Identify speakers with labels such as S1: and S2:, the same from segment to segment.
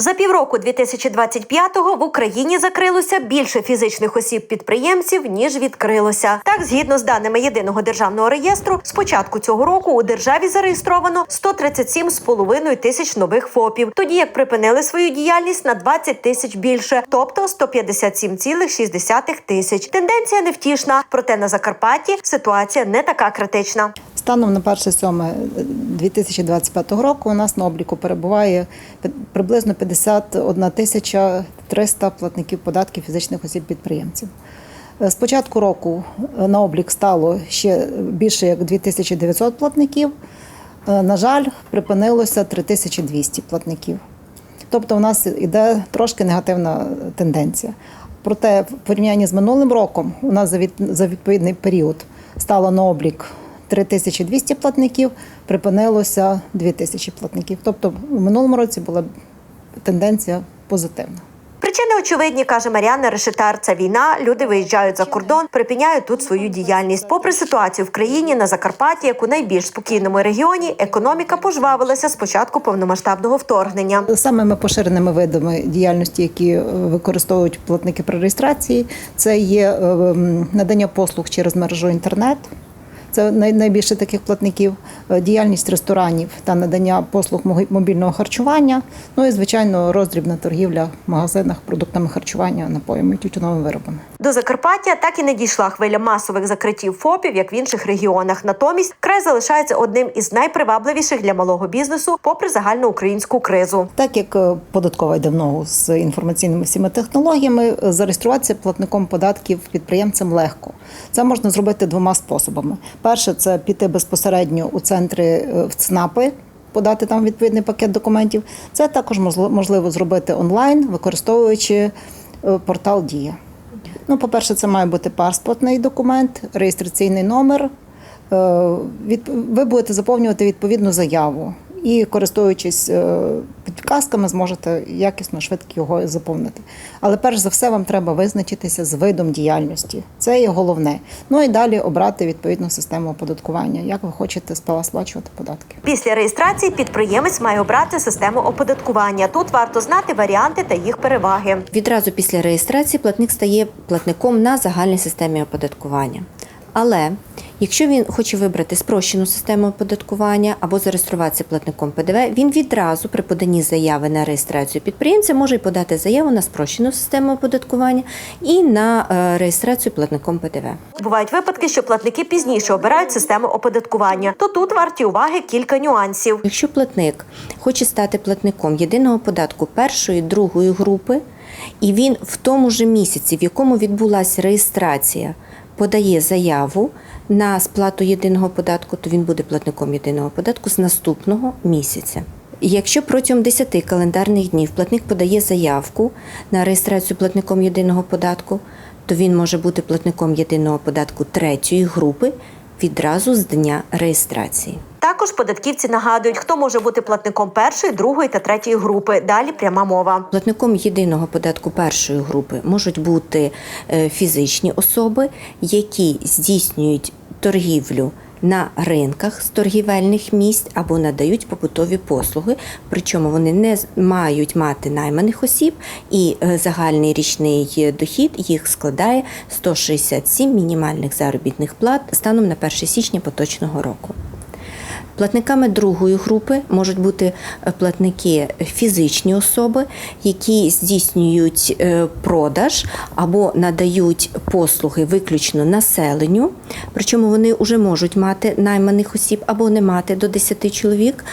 S1: За півроку 2025-го в Україні закрилося більше фізичних осіб-підприємців ніж відкрилося. Так, згідно з даними єдиного державного реєстру, з початку цього року у державі зареєстровано 137,5 тисяч нових ФОПів, тоді як припинили свою діяльність на 20 тисяч більше, тобто 157,6 тисяч. Тенденція невтішна, проте на Закарпатті ситуація не така критична.
S2: Станом на 1.7.2025 року у нас на обліку перебуває приблизно 51 тисяча 300 платників податків фізичних осіб підприємців. З початку року е, на облік стало ще більше як 2900 платників. Е, На жаль, припинилося 3200 платників. Тобто у нас іде трошки негативна тенденція. Проте в порівнянні з минулим роком у нас за відповідний період стало на облік 3200 платників, припинилося 2000 платників. Тобто в минулому році була тенденція позитивна.
S1: Причини очевидні, каже Маріанна Решетар. Це війна. Люди виїжджають за кордон, припиняють тут свою діяльність. Попри ситуацію в країні на Закарпатті, як у найбільш спокійному регіоні, економіка пожвавилася з початку повномасштабного вторгнення.
S2: Самими поширеними видами діяльності, які е, використовують платники при реєстрації, це є е, надання послуг через мережу інтернет. Це найбільше таких платників, Е, діяльність ресторанів та надання послуг мобільного харчування. Ну і звичайно, роздрібна торгівля в магазинах продуктами харчування, напоями тютюновими виробами.
S1: До Закарпаття так і не дійшла хвиля масових закриттів ФОПів, як в інших регіонах. Натомість край залишається одним із найпривабливіших для малого бізнесу, попри загальноукраїнську кризу.
S2: Так як е, податкова йде в ногу з інформаційними всіма технологіями, зареєструватися платником податків підприємцям легко. Це можна зробити двома способами. Перше це піти безпосередньо у центри е, в ЦНАПи. Подати там відповідний пакет документів. Це також можли- можливо зробити онлайн, використовуючи е, портал Дія. Ну, по-перше, це має бути паспортний документ, реєстраційний номер. Е, Ви будете заповнювати відповідну заяву і, користуючись е, підказками, зможете якісно, швидко його заповнити. Але перш за все, вам треба визначитися з видом діяльності. Це є головне. Ну і далі обрати відповідну систему оподаткування, як ви хочете сплачувати податки.
S1: Після реєстрації підприємець має обрати систему оподаткування. Тут варто знати варіанти та їх переваги.
S3: Відразу після реєстрації платник стає платником на загальній системі оподаткування. Але якщо він хоче вибрати спрощену систему оподаткування або зареєструватися платником ПДВ, він відразу при поданні заяви на реєстрацію підприємця може й подати заяву на спрощену систему оподаткування і на е, реєстрацію платником ПДВ.
S1: Бувають випадки, що платники пізніше обирають систему оподаткування. То тут варті уваги кілька нюансів.
S3: Якщо платник хоче стати платником єдиного податку першої, другої групи, і він в тому ж місяці, в якому відбулася реєстрація, подає заяву на сплату єдиного податку, то він буде платником єдиного податку з наступного місяця. Якщо протягом 10 календарних днів платник подає заявку на реєстрацію платником єдиного податку, то він може бути платником єдиного податку третьої групи відразу з дня реєстрації.
S1: Також податківці нагадують, хто може бути платником першої, другої та третьої групи. Далі пряма мова.
S3: Платником єдиного податку першої групи можуть бути е, фізичні особи, які здійснюють торгівлю на ринках з торгівельних місць або надають побутові послуги, причому вони не мають мати найманих осіб, і е, загальний річний е, дохід їх складає 167 мінімальних заробітних плат станом на 1 січня поточного року. Платниками другої групи можуть бути е, платники фізичні особи, які здійснюють е, продаж або надають послуги виключно населенню. Причому вони вже можуть мати найманих осіб або не мати до 10 чоловік.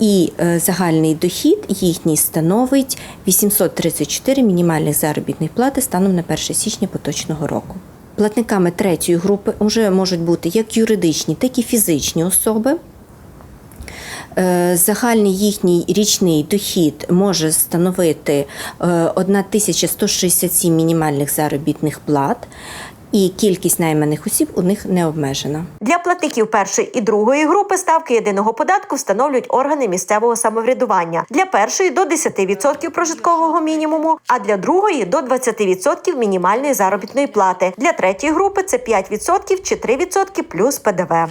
S3: І е, загальний дохід їхній становить 834 мінімальних заробітних плати станом на 1 січня поточного року. Платниками третьої групи вже можуть бути як юридичні, так і фізичні особи. Е, Загальний їхній річний дохід може становити е, 1167 мінімальних заробітних плат, і кількість найманих осіб у них не обмежена.
S1: Для платників першої і другої групи ставки єдиного податку встановлюють органи місцевого самоврядування. Для першої до 10% прожиткового мінімуму, а для другої до 20% мінімальної заробітної плати. Для третьої групи це 5% чи 3% плюс ПДВ.